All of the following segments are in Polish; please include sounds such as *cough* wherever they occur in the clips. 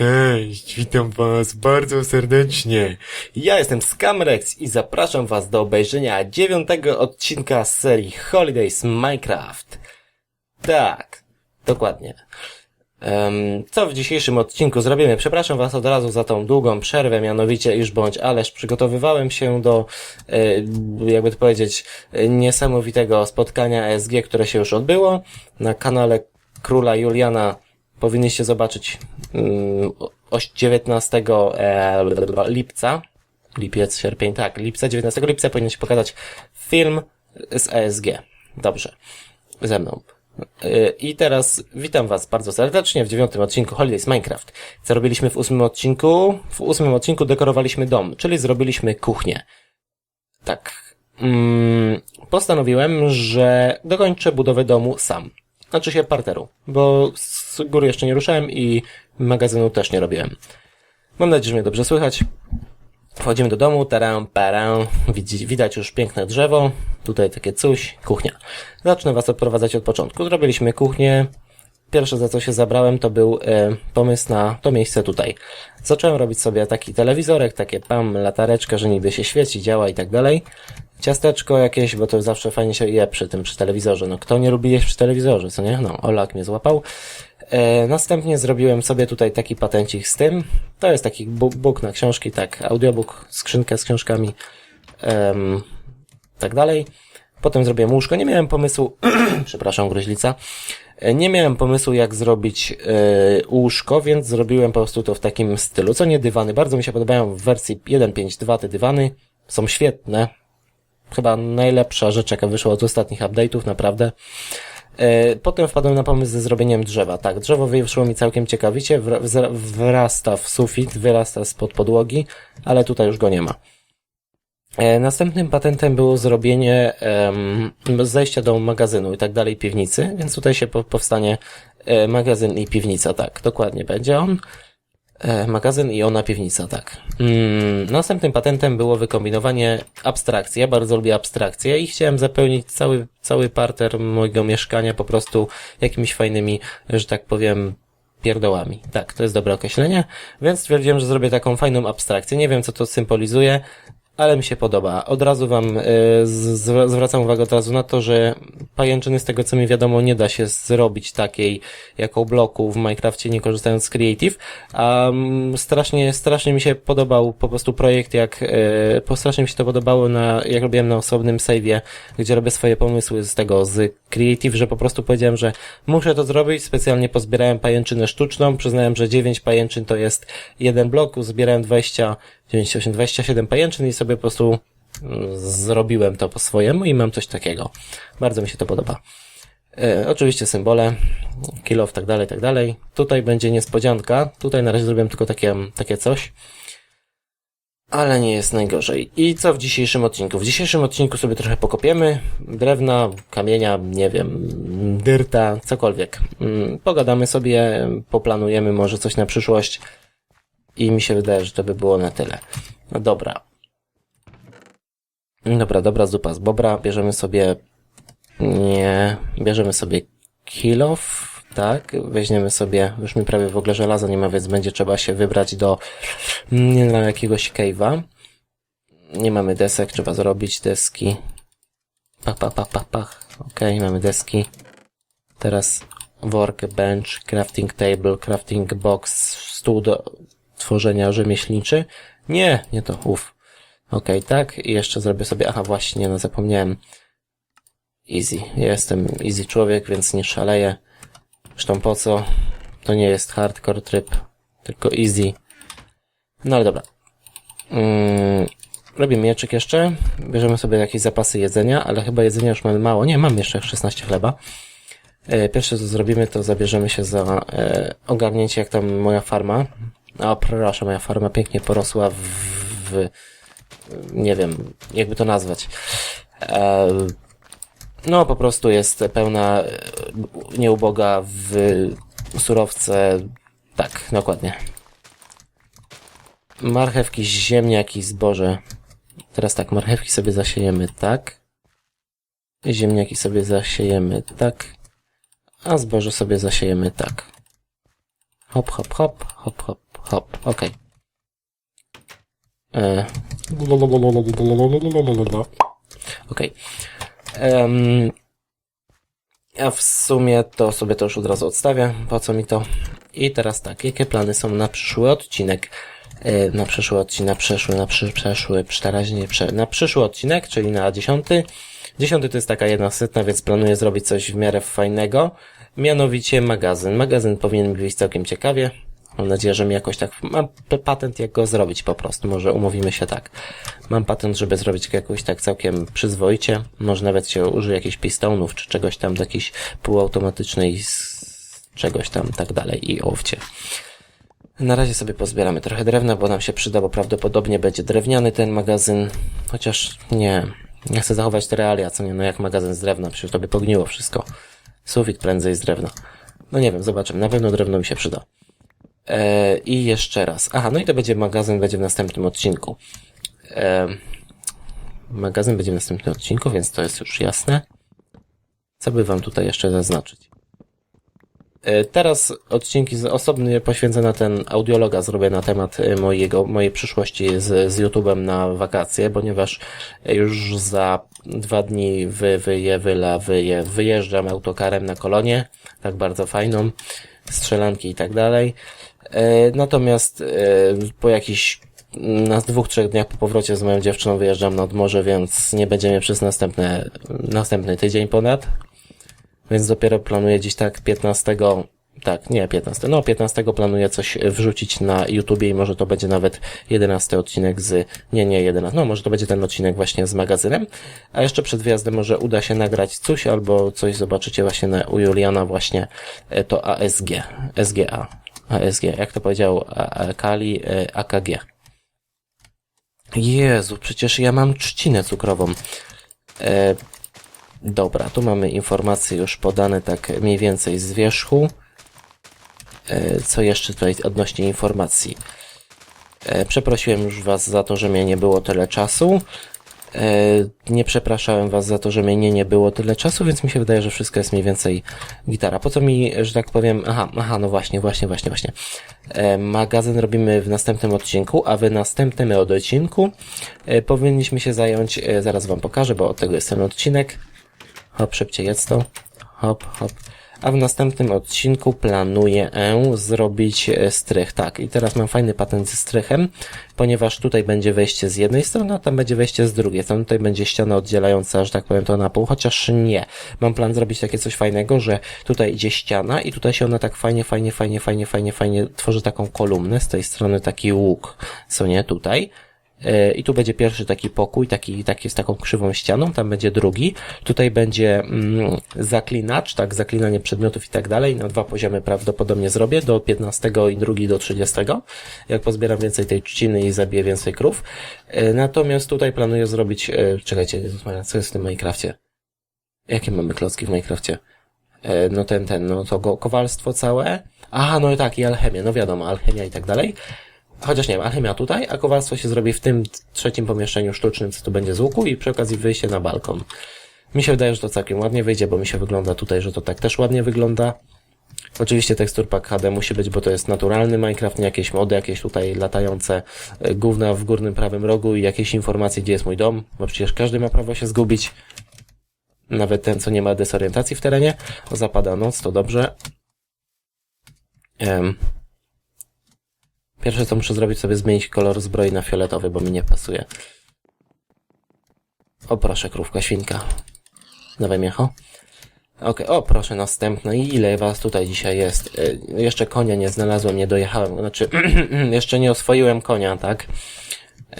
Cześć, witam was bardzo serdecznie. Ja jestem Scamrex i zapraszam was do obejrzenia dziewiątego odcinka z serii Holidays Minecraft. Tak, dokładnie. Em, co w dzisiejszym odcinku zrobimy? Przepraszam was od razu za tą długą przerwę, mianowicie iż bądź ależ przygotowywałem się do, e, jakby to powiedzieć, niesamowitego spotkania ESG, które się już odbyło. Na kanale Króla Juliana powinniście zobaczyć 19 e, lipca, lipiec, sierpień, tak, lipca, 19 lipca powinien się pokazać film z ESG. Dobrze, ze mną. Y, I teraz witam Was bardzo serdecznie w dziewiątym odcinku Holidays Minecraft. Co robiliśmy w ósmym odcinku? W ósmym odcinku dekorowaliśmy dom, czyli zrobiliśmy kuchnię. Tak. Mm, postanowiłem, że dokończę budowę domu sam. Znaczy się parteru, bo z góry jeszcze nie ruszałem i magazynu też nie robiłem. Mam nadzieję, że mnie dobrze słychać. Wchodzimy do domu, taram, param, widać już piękne drzewo, tutaj takie coś, kuchnia. Zacznę Was odprowadzać od początku. Zrobiliśmy kuchnię. Pierwsze za co się zabrałem to był e, pomysł na to miejsce tutaj. Zacząłem robić sobie taki telewizorek, takie pam, latareczkę, że niby się świeci, działa i tak dalej. Ciasteczko jakieś, bo to zawsze fajnie się je przy tym, przy telewizorze. No kto nie lubi jeść przy telewizorze, co nie? No, Olak mnie złapał. E, następnie zrobiłem sobie tutaj taki patencik z tym. To jest taki book na książki, tak, audiobook, skrzynkę z książkami, em, tak dalej. Potem zrobiłem łóżko. Nie miałem pomysłu, *clears throat* przepraszam, gruźlica. E, Nie miałem pomysłu, jak zrobić e, łóżko, więc zrobiłem po prostu to w takim stylu. Co nie dywany. Bardzo mi się podobają w wersji 1.5.2 te dywany. Są świetne. Chyba najlepsza rzecz, jaka wyszła od ostatnich update'ów, naprawdę. E, Potem wpadłem na pomysł ze zrobieniem drzewa. Tak, drzewo wyszło mi całkiem ciekawicie, wrasta w sufit, wyrasta spod podłogi, ale tutaj już go nie ma. E, Następnym patentem było zrobienie em, zejścia do magazynu i tak dalej, piwnicy, więc tutaj się po, powstanie e, magazyn i piwnica, tak, dokładnie będzie on. E, magazyn i ona piwnica, tak. Mm, następnym patentem było wykombinowanie abstrakcji. Ja bardzo lubię abstrakcje i chciałem zapełnić cały, cały parter mojego mieszkania po prostu jakimiś fajnymi, że tak powiem, pierdołami. Tak, to jest dobre określenie. Więc stwierdziłem, że zrobię taką fajną abstrakcję. Nie wiem, co to symbolizuje, ale mi się podoba. Od razu wam y, zwracam uwagę od razu na to, że pajęczyny z tego co mi wiadomo nie da się zrobić takiej jako bloku w Minecrafcie nie korzystając z Creative, mm, strasznie, strasznie mi się podobał po prostu projekt jak, y, po strasznie mi się to podobało na, jak robiłem na osobnym save'ie, gdzie robię swoje pomysły z tego, z Creative, że po prostu powiedziałem, że muszę to zrobić, specjalnie pozbierałem pajęczynę sztuczną, przyznałem, że 9 pajęczyn to jest jeden blok, zbierałem 20, 98, 27 pajęczyn i sobie po prostu mm, zrobiłem to po swojemu i mam coś takiego. Bardzo mi się to podoba. E, oczywiście symbole, kill off, tak dalej, tak dalej. Tutaj będzie niespodzianka. Tutaj na razie zrobiłem tylko takie, takie coś. Ale nie jest najgorzej. I co w dzisiejszym odcinku? W dzisiejszym odcinku sobie trochę pokopiemy. Drewna, kamienia, nie wiem, dyrta, cokolwiek. Mm, Pogadamy sobie, poplanujemy może coś na przyszłość. I mi się wydaje, że to by było na tyle. No dobra. Dobra, dobra zupa z bobra. Bierzemy sobie... Nie... Bierzemy sobie kilof. Tak, weźmiemy sobie, już mi prawie w ogóle żelaza nie ma, więc będzie trzeba się wybrać do nie na jakiegoś cave'a. Nie mamy desek, trzeba zrobić deski. Pach, pach, pach, pach, pach. Okej, mamy deski. Teraz workbench, crafting table, crafting box, stół do tworzenia rzemieślniczy. Nie, nie to, uff. Okej, tak. I jeszcze zrobię sobie, aha właśnie, no zapomniałem. Easy. Ja jestem easy człowiek, więc nie szaleję. Zresztą po co? To nie jest hardcore tryb, tylko easy. No ale dobra. Mm, robię mieczyk jeszcze. Bierzemy sobie jakieś zapasy jedzenia, ale chyba jedzenia już mamy mało. Nie, mam jeszcze 16 chleba. E, Pierwsze co zrobimy, to zabierzemy się za e, ogarnięcie, jak tam moja farma. O, proszę, moja farma pięknie porosła w, w nie wiem, jakby to nazwać. E, no, po prostu jest pełna, e, nieuboga w surowce. Tak, dokładnie. Marchewki, ziemniaki, zboże. Teraz tak, marchewki sobie zasiejemy tak. Ziemniaki sobie zasiejemy tak. A zboże sobie zasiejemy tak. Hop, hop, hop, hop, hop, hop, okej. E, Ja w sumie to sobie to już od razu odstawię. Po co mi to? I teraz tak, jakie plany są na przyszły odcinek? E, Na przyszły odcinek, na przyszły, na przy, przeszły, przeraźnie, prze, na przyszły odcinek, czyli na dziesiąty. Dziesiąty to jest taka jedna setna, więc planuję zrobić coś w miarę fajnego. Mianowicie magazyn. Magazyn powinien wyjść całkiem ciekawie. Mam nadzieję, że mi jakoś tak, mam patent jak go zrobić po prostu, może umówimy się tak. Mam patent, żeby zrobić go jakoś tak całkiem przyzwoicie, może nawet się użyje jakichś pistonów, czy czegoś tam do jakiejś półautomatycznej czegoś tam, tak dalej i owcie. Na razie sobie pozbieramy trochę drewna, bo nam się przyda, bo prawdopodobnie będzie drewniany ten magazyn, chociaż nie, nie chcę zachować te realia, co nie, no jak magazyn z drewna, przecież to by pogniło wszystko. Sufit prędzej z drewna. No nie wiem, zobaczymy, na pewno drewno mi się przyda. E, I jeszcze raz. Aha, no i to będzie magazyn, będzie w następnym odcinku. E, magazyn będzie w następnym odcinku, więc to jest już jasne. Co by wam tutaj jeszcze zaznaczyć? E, Teraz odcinki osobnie poświęcę ten audiologa zrobię na temat mojego, mojej przyszłości z, z YouTube'em na wakacje, ponieważ już za dwa dni wy, wyje, wyla, wyje, wyjeżdżam autokarem na kolonie, tak bardzo fajną, strzelanki i tak dalej. E, Natomiast e, po jakichś na dwóch, trzech dniach po powrocie z moją dziewczyną wyjeżdżam nad morze, więc nie będzie mnie przez następne, następny tydzień ponad. Więc dopiero planuję dziś tak 15, tak, nie 15, no 15 planuję coś wrzucić na YouTubie i może to będzie nawet 11 odcinek z, nie, nie 11, no może to będzie ten odcinek właśnie z magazynem. A jeszcze przed wyjazdem może uda się nagrać coś albo coś zobaczycie właśnie na, u Juliana właśnie e, to ASG, SGA, ASG, jak to powiedział Kali, e, AKG. Jezu, przecież ja mam trzcinę cukrową. E, dobra, tu mamy informacje już podane tak mniej więcej z wierzchu. E, co jeszcze tutaj odnośnie informacji? E, przeprosiłem już Was za to, że mnie nie było tyle czasu. E, nie przepraszałem Was za to, że mnie nie, było tyle czasu, więc mi się wydaje, że wszystko jest mniej więcej gitara. Po co mi, że tak powiem, aha, aha, no właśnie, właśnie, właśnie, właśnie. E, magazyn robimy w następnym odcinku, a w następnym odcinku e, powinniśmy się zająć, zaraz Wam pokażę, bo od tego jest ten odcinek. Hop, szybciej jest to. Hop, hop. A w następnym odcinku planuję e, zrobić e, strych. Tak, i teraz mam fajny patent ze strychem, ponieważ tutaj będzie wejście z jednej strony, a tam będzie wejście z drugiej strony. Tutaj będzie ściana oddzielająca, że tak powiem, to na pół, chociaż nie. Mam plan zrobić takie coś fajnego, że tutaj idzie ściana i tutaj się ona tak fajnie, fajnie, fajnie, fajnie, fajnie, fajnie tworzy taką kolumnę. Z tej strony taki łuk, co nie, tutaj. E, I tu będzie pierwszy taki pokój, taki, taki z taką krzywą ścianą, tam będzie drugi. Tutaj będzie mm, zaklinacz, tak, zaklinanie przedmiotów i tak dalej. Na dwa poziomy prawdopodobnie zrobię, do 15 i drugi do 30. Jak pozbieram więcej tej trzciny i zabiję więcej krów. E, Natomiast tutaj planuję zrobić, e, czekajcie, co jest w tym Minecrafcie? Jakie mamy klocki w Minecrafcie? No ten, ten, no to go, kowalstwo całe. Aha, no i tak, i alchemia, no wiadomo, alchemia i tak dalej. Chociaż nie wiem, alchemia tutaj, a kowalstwo się zrobi w tym trzecim pomieszczeniu sztucznym, co tu będzie z łuku i przy okazji wyjście na balkon. Mi się wydaje, że to całkiem ładnie wyjdzie, bo mi się wygląda tutaj, że to tak też ładnie wygląda. Oczywiście tekstur pack HD musi być, bo to jest naturalny Minecraft, nie jakieś mody, jakieś tutaj latające e, gówna w górnym prawym rogu i jakieś informacje, gdzie jest mój dom, bo przecież każdy ma prawo się zgubić. Nawet ten, co nie ma desorientacji w terenie. Zapada noc, to dobrze. Em. Pierwsze co muszę zrobić sobie zmienić kolor zbroi na fioletowy, bo mi nie pasuje. O proszę, krówka, świnka. Dawaj miecho. Okej, o proszę, następne. I ile was tutaj dzisiaj jest? E, jeszcze konia nie znalazłem, nie dojechałem. Znaczy, *clears throat* jeszcze nie oswoiłem konia, tak?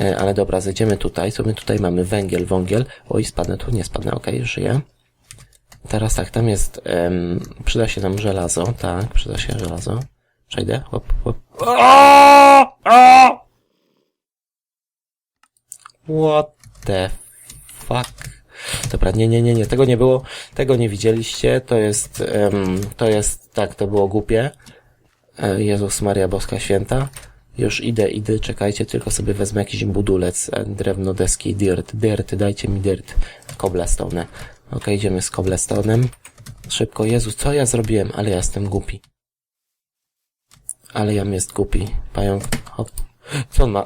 E, ale dobra, zejdziemy tutaj. Co my tutaj mamy? Węgiel, wągiel. Oj, spadnę tu, nie spadnę, okej, żyję. Teraz tak, tam jest, em, przyda się nam żelazo, tak, przyda się żelazo. Przejdę, hop, hop. What the fuck? Dobra, nie, nie, nie, nie, tego nie było, tego nie widzieliście, to jest, em, to jest, tak, to było głupie. E, Jezus Maria Boska Święta. Już idę, idę, czekajcie, tylko sobie wezmę jakiś budulec, e, drewno, deski, dirt, dirt, dajcie mi dirt, cobblestone. Ok, idziemy z cobblestone'em. Szybko, Jezu, co ja zrobiłem? Ale ja jestem głupi. Ale jam jest głupi. Pająk, hop. Co on ma?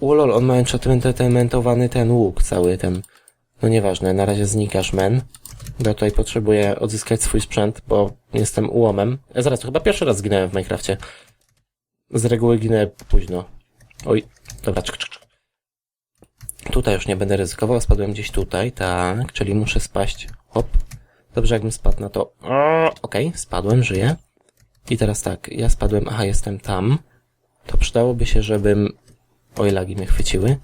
Ulol, on ma enchantmentowany ten łuk cały, ten... No nieważne, na razie znikasz, men. Ja tutaj potrzebuję odzyskać swój sprzęt, bo jestem ułomem. Ja zaraz, to chyba pierwszy raz zginąłem w Minecrafcie. Z reguły ginę późno. Oj, dobra, czek, czek, czek. Tutaj już nie będę ryzykował, spadłem gdzieś tutaj, tak, czyli muszę spaść. Hop. Dobrze, jakbym spadł na to. Okej, spadłem, żyję. I teraz tak, ja spadłem, aha, jestem tam. To przydałoby się, żebym... Oj, lagi mnie chwyciły.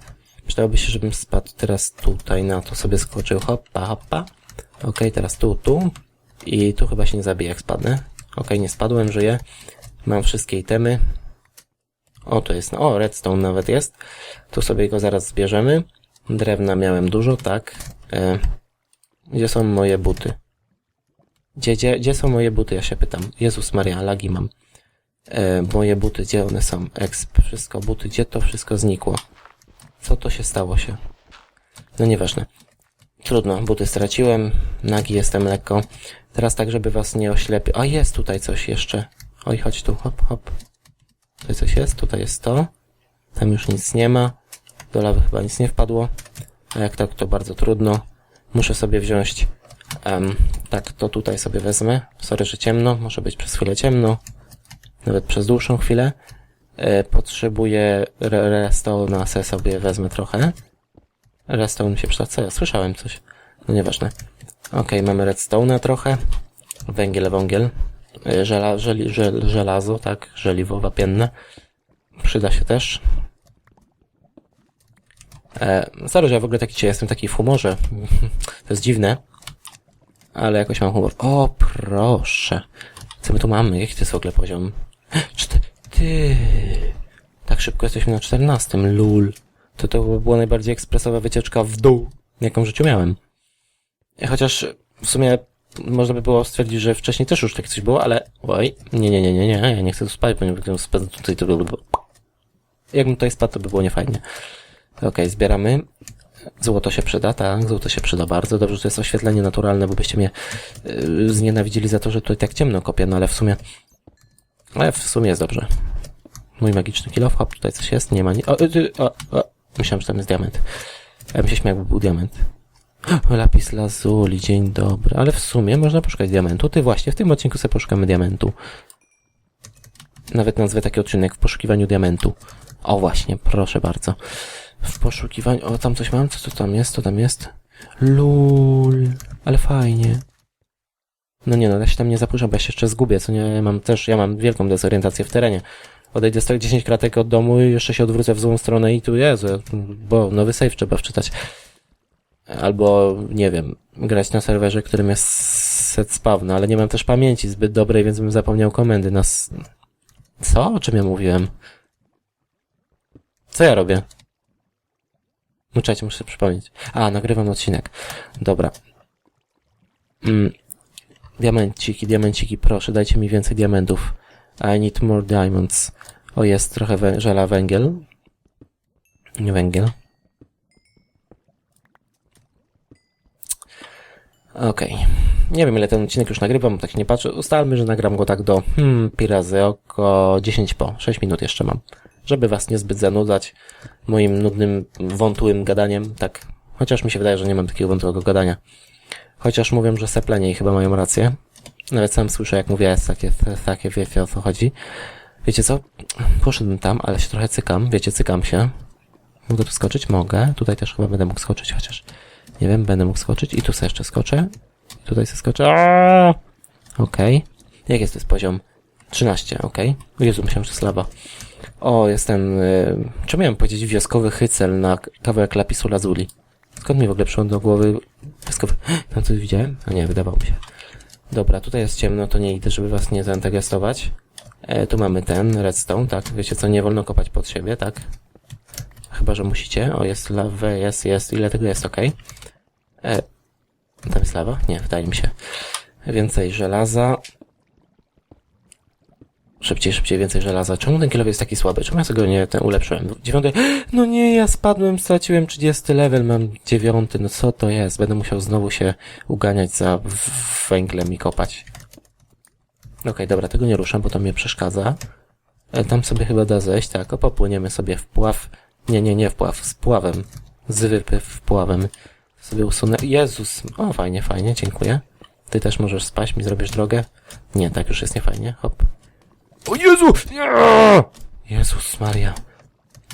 Przydałoby się, żebym spadł teraz tutaj, na to sobie skoczył, hoppa, hoppa. Okej, teraz tu, tu. I tu chyba się nie zabiję, jak spadnę. Okej, nie spadłem, żyję. Mam wszystkie itemy. O, tu jest, o, redstone nawet jest. Tu sobie go zaraz zbierzemy. Drewna miałem dużo, tak. E, gdzie są moje buty? Gdzie, gdzie, gdzie są moje buty, ja się pytam. Jezus Maria, lagi mam. E, moje buty, gdzie one są? Exp, wszystko, buty, gdzie to wszystko znikło? Co to się stało się? No nieważne. Trudno, buty straciłem, nagi jestem lekko. Teraz tak, żeby was nie oślepić. A jest tutaj coś jeszcze. Oj, chodź tu, hop, hop. Tutaj coś jest, tutaj jest to. Tam już nic nie ma. Do lawy chyba nic nie wpadło. A jak tak, to bardzo trudno. Muszę sobie wziąć... em, tak, to tutaj sobie wezmę. Sorry, że ciemno. Może być przez chwilę ciemno. Nawet przez dłuższą chwilę. E, potrzebuję re- redstone, se sobie wezmę trochę. Redstone mi się przyda. Co ja słyszałem coś? No nieważne. Okej, mamy redstone'a trochę. Węgiel, węgiel. E, Żela, żeli, żel, żelazo, tak. Żeliwo wapienne. Przyda się też. E, sorry, że ja w ogóle taki jestem taki w humorze. *laughs* to jest dziwne. Ale jakoś mam humor. O, proszę. Co my tu mamy? Jaki to jest w ogóle poziom? Czty... Ty... Tak szybko jesteśmy na 14. Lul. To to była najbardziej ekspresowa wycieczka w dół, jaką w życiu miałem. Chociaż w sumie można by było stwierdzić, że wcześniej też już tak coś było, ale oj, nie, nie, nie, nie, nie, ja nie chcę tu spać, ponieważ spadł tutaj, to by było... Jakbym tutaj spadł, to by było niefajnie. Okej, zbieramy. Złoto się przyda, tak, złoto się przyda bardzo. Dobrze, że to jest oświetlenie naturalne, bo byście mnie yy, znienawidzili za to, że tutaj tak ciemno kopię, no ale w sumie... Ale w sumie jest dobrze. Mój magiczny kilof, hop, tutaj coś jest, nie ma ni... O, y, o, o. Myślałem, że tam jest diament. Ja bym się śmiał, jakby był diament. Lapis lazuli, dzień dobry. Ale w sumie można poszukać diamentu. Ty właśnie, w tym odcinku sobie poszukamy diamentu. Nawet nazwę taki odcinek w poszukiwaniu diamentu. O właśnie, proszę bardzo. W poszukiwaniu... O, tam coś mam? Co to tam jest? Co tam jest? Lul. Ale fajnie. No nie no, ja się tam nie zapuszczam, bo ja się jeszcze zgubię, co nie? Ja mam też, ja mam wielką dezorientację w terenie. Odejdę 110 kratek od domu i jeszcze się odwrócę w złą stronę i tu Jezu, bo nowy save trzeba wczytać. Albo, nie wiem, grać na serwerze, którym jest set spawna, ale nie mam też pamięci zbyt dobrej, więc bym zapomniał komendy na... s- Co? O czym ja mówiłem? Co ja robię? Muczajcie, muszę sobie przypomnieć. A, nagrywam odcinek. Dobra. Mm. Diamenciki, diamenciki, proszę, dajcie mi więcej diamentów. I need more diamonds. O, jest trochę wę- żela węgiel. Nie węgiel. Okej. Nie wiem, ile ten odcinek już nagrywam, tak nie patrzę. Ustalmy, że nagram go tak do, hmm, pi razy oko 10 po. 6 minut jeszcze mam. Żeby was niezbyt zanudzać moim nudnym, wątłym gadaniem, tak. Chociaż mi się wydaje, że nie mam takiego wątłego gadania. Chociaż mówią, że seplenie i chyba mają rację. Nawet sam słyszę, jak mówię, jest takie, takie, wiecie o co chodzi. Wiecie co? Poszedłem tam, ale się trochę cykam. Wiecie, cykam się. Mogę tu skoczyć? Mogę. Tutaj też chyba będę mógł skoczyć, chociaż nie wiem, będę mógł skoczyć. I tu sobie jeszcze skoczę. Tutaj sobie skoczę. Okej. Jak jest to jest poziom? 13, okej. O Jezu, myślałem, że jest lawa. O, jestem... Y, czy miałem powiedzieć wioskowy hycel na kawałek lapisu lazuli? Skąd mi w ogóle przyszło do głowy wioskowy... *gasps* Tam coś widziałem? A nie, wydawało mi się. Dobra, tutaj jest ciemno, to nie idę, żeby was nie zaangażować. E, tu mamy ten redstone, tak? Wiecie co, nie wolno kopać pod siebie, tak? Chyba, że musicie. O, jest lawa, jest, jest. Ile tego jest, okej. E, tam jest lawa? Nie, wydaje mi się. Więcej żelaza. Szybciej, szybciej, więcej żelaza. Czemu ten kilow jest taki słaby? Czemu ja sobie nie ten ulepszyłem? Dziewiąty. No nie, ja spadłem, straciłem 30 level, mam dziewiąty. No co to jest? Będę musiał znowu się uganiać za węglem i kopać. Okej, dobra, tego nie ruszam, bo to mnie przeszkadza. E, Tam sobie chyba da zejść, tak, o, popłyniemy sobie w pław. Nie, nie, nie w pław, z pławem. Z wypływ w pławem. Sobie usunę. Jezus, o, fajnie, fajnie, dziękuję. Ty też możesz spaść, mi zrobisz drogę? Nie, tak już jest niefajnie, hop. O Jezu! Jezus Maria.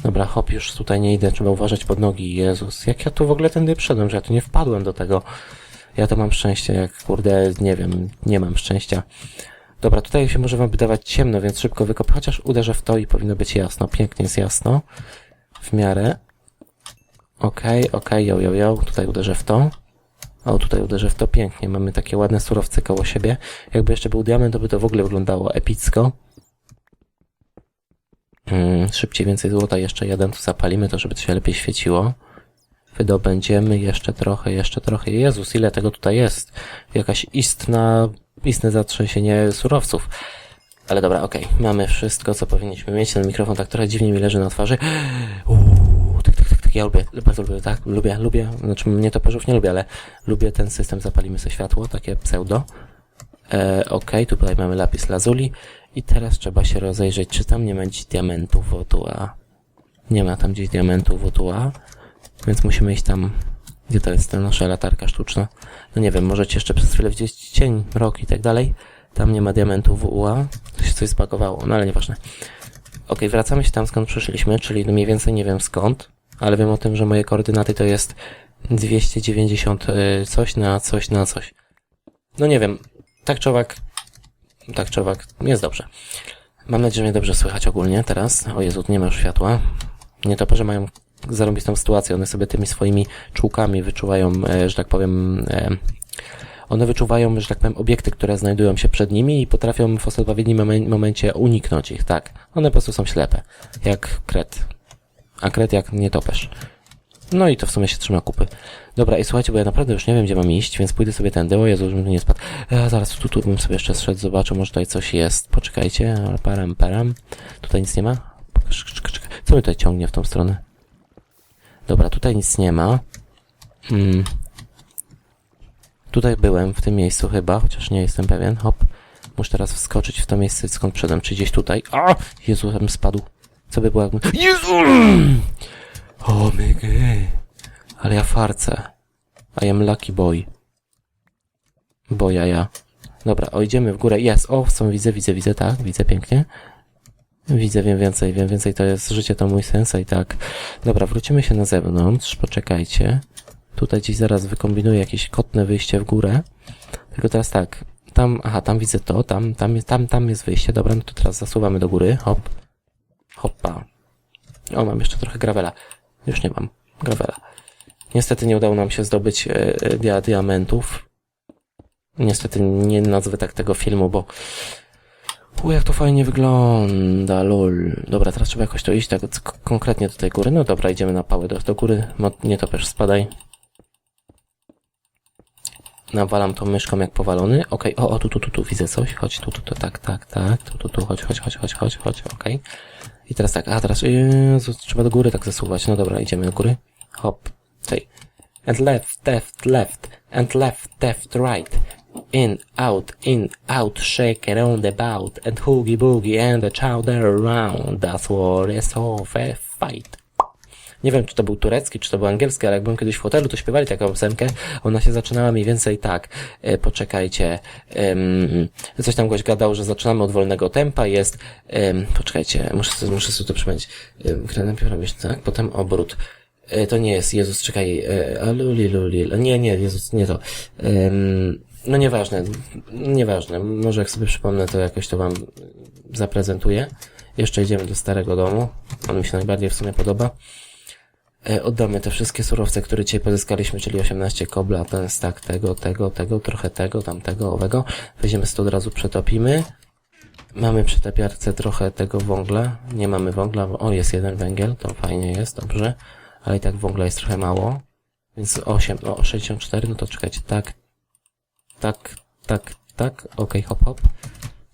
Dobra, hop, już tutaj nie idę, trzeba uważać pod nogi. Jezus, jak ja tu w ogóle tędy wszedłem, że ja tu nie wpadłem do tego. Ja to mam szczęście, jak kurde, nie wiem, nie mam szczęścia. Dobra, tutaj się może wam wydawać ciemno, więc szybko wykopię, chociaż uderzę w to i powinno być jasno. Pięknie jest jasno. W miarę. Okej, okej, jo, jo, jo. Tutaj uderzę w to. O, tutaj uderzę w to pięknie. Mamy takie ładne surowce koło siebie. Jakby jeszcze był diament, to by to w ogóle wyglądało epicko. Mm, szybciej więcej złota, jeszcze jeden tu zapalimy, to żeby to się lepiej świeciło. Wydobędziemy jeszcze trochę, jeszcze trochę. Jezus, ile tego tutaj jest? Jakaś istna, istne zatrzęsienie surowców. Ale dobra, okej. Mamy wszystko, co powinniśmy mieć. Ten mikrofon tak trochę dziwnie mi leży na twarzy. *gasps* Uuu, tak. Ja lubię, bardzo lubię, tak? Lubię, lubię. Znaczy, mnie toperzów nie lubię, ale lubię ten system. Zapalimy sobie światło, takie pseudo. E, okej, tutaj mamy lapis lazuli. I teraz trzeba się rozejrzeć, czy tam nie ma gdzieś diamentów wotua. Nie ma tam gdzieś diamentów wotua. Więc musimy iść tam, gdzie to jest ta nasza latarka sztuczna. No nie wiem, możecie jeszcze przez chwilę widzieć cień, mrok i tak dalej. Tam nie ma diamentów WUA. To się coś zbagowało, no ale nieważne. Okej, wracamy się tam skąd przyszliśmy, czyli mniej więcej nie wiem skąd, ale wiem o tym, że moje koordynaty to jest 290 y, coś na coś na coś. No nie wiem, tak czy owak, tak czy owak, jest dobrze. Mam nadzieję, że mnie dobrze słychać ogólnie teraz. O Jezu, nie ma już światła. Nietoperze mają zarobistą sytuację. One sobie tymi swoimi czułkami wyczuwają, e, że tak powiem, e, one wyczuwają, że tak powiem, obiekty, które znajdują się przed nimi i potrafią w odpowiednim momen- momencie uniknąć ich, tak. One po prostu są ślepe. Jak kret. A kret jak nietoperz. No i to w sumie się trzyma kupy. Dobra, i słuchajcie, bo ja naprawdę już nie wiem, gdzie mam iść, więc pójdę sobie tędy. O Jezu, żebym nie spadł. E, zaraz, tu, tu bym sobie jeszcze zszedł, zobaczę, może tutaj coś jest. Poczekajcie, param, param. Tutaj nic nie ma? Co mnie tutaj ciągnie w tą stronę? Dobra, tutaj nic nie ma. Hmm. Tutaj byłem, w tym miejscu chyba, chociaż nie jestem pewien. Hop. Muszę teraz wskoczyć w to miejsce, skąd przyszedłem. Czy gdzieś tutaj? A! Jezu, spadł. Co by jakbym... Jezu! O. Ale ja farcę. I am lucky boy. Boja ja. Dobra, o, idziemy w górę. Jest, o, są, widzę, widzę, widzę, tak, widzę pięknie. Widzę, wiem więcej, wiem więcej, to jest życie, to mój sens i tak. Dobra, wrócimy się na zewnątrz, poczekajcie. Tutaj gdzieś zaraz wykombinuję jakieś kotne wyjście w górę. Tylko teraz tak, tam, aha, tam widzę to, tam, tam, tam, tam jest wyjście, dobra, no to teraz zasuwamy do góry, hop. Hoppa. O, mam jeszcze trochę gravela. Już nie mam gravela. Niestety nie udało nam się zdobyć e, e, dia diamentów. Niestety nie nazwę tak tego filmu, bo u, jak to fajnie wygląda, lol. Dobra, teraz trzeba jakoś to iść, tak konkretnie do tej góry. No dobra, idziemy na pałę do, do góry. Nie topesz, spadaj. Nawalam tą myszką jak powalony. Okej, o, o, tu, tu, tu, tu, widzę coś. Chodź, tu, tu, tu, tak, tak, tak. Tu, tu, tu, chodź, chodź, chodź, chodź, chodź, chodź, okej. I teraz tak, a teraz, Jezu, trzeba do góry tak zasuwać. No dobra, idziemy do góry. Hop, tej. And left, left, left, and left, left, right. In, out, in, out, shake it on the bout, and hoogie boogie, and the chowder around. That's what it's all a fight. Nie wiem, czy to był turecki, czy to był angielski, ale jak byłem kiedyś w hotelu, to śpiewali taką piosenkę. Ona się zaczynała mniej więcej tak. E, poczekajcie. em, coś tam goś gadał, że zaczynamy od wolnego tempa. Jest. em, poczekajcie, muszę, muszę sobie to przypomnieć. Um, robić, tak? Potem obrót. E, to nie jest Jezus, czekaj. E, a luli. Nie, nie, Jezus, nie to. Em, no nieważne. Nieważne. Może jak sobie przypomnę, to jakoś to wam zaprezentuję. Jeszcze idziemy do starego domu. On mi się najbardziej w sumie podoba. E, Oddamy te wszystkie surowce, które dzisiaj pozyskaliśmy, czyli 18 kobla, ten stack tego, tego, tego, trochę tego, tamtego, owego. Weźmiemy to od razu przetopimy. Mamy przy tapiarce trochę tego węgla. Nie mamy węgla. O, jest jeden węgiel, to fajnie jest, dobrze. Ale i tak węgla jest trochę mało. Więc 8, o 64, no to czekajcie, tak, tak, tak, tak, okej, hop, hop.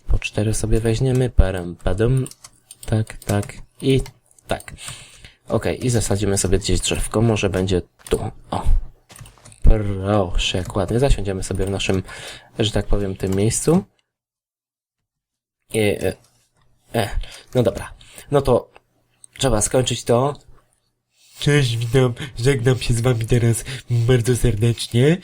Po 4 sobie weźmiemy, parem, padum, tak, tak i tak. Okej, i zasadzimy sobie gdzieś drzewko, może będzie tu, o. Proszę, jak ładnie. Zasiądziemy sobie w naszym, że tak powiem, tym miejscu. I, e, E, no dobra. No to trzeba skończyć to. Cześć, witam, żegnam się z wami teraz bardzo serdecznie.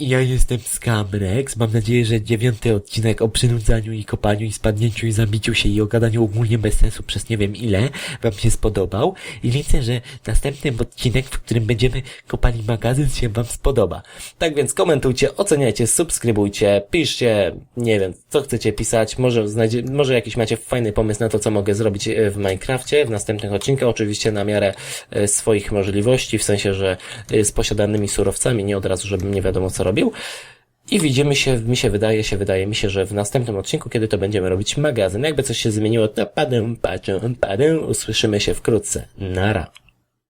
Ja jestem Scamrex. Mam nadzieję, że dziewiąty odcinek o przynudzaniu i kopaniu i spadnięciu i zabiciu się i o gadaniu ogólnie bez sensu przez nie wiem ile wam się spodobał. I liczę, że następny odcinek, w którym będziemy kopali magazyn się wam spodoba. Tak więc komentujcie, oceniajcie, subskrybujcie, piszcie, nie wiem, co chcecie pisać, może znajdzie, może jakiś macie fajny pomysł na to, co mogę zrobić e, w Minecrafcie w następnych odcinkach, oczywiście na miarę e, swoich możliwości, w sensie, że e, z posiadanymi surowcami, nie od razu, żebym nie wiadomo co robił. I widzimy się, mi się wydaje się, wydaje mi się, że w następnym odcinku, kiedy to będziemy robić magazyn, jakby coś się zmieniło, to padę, padę, padę, usłyszymy się wkrótce. Nara.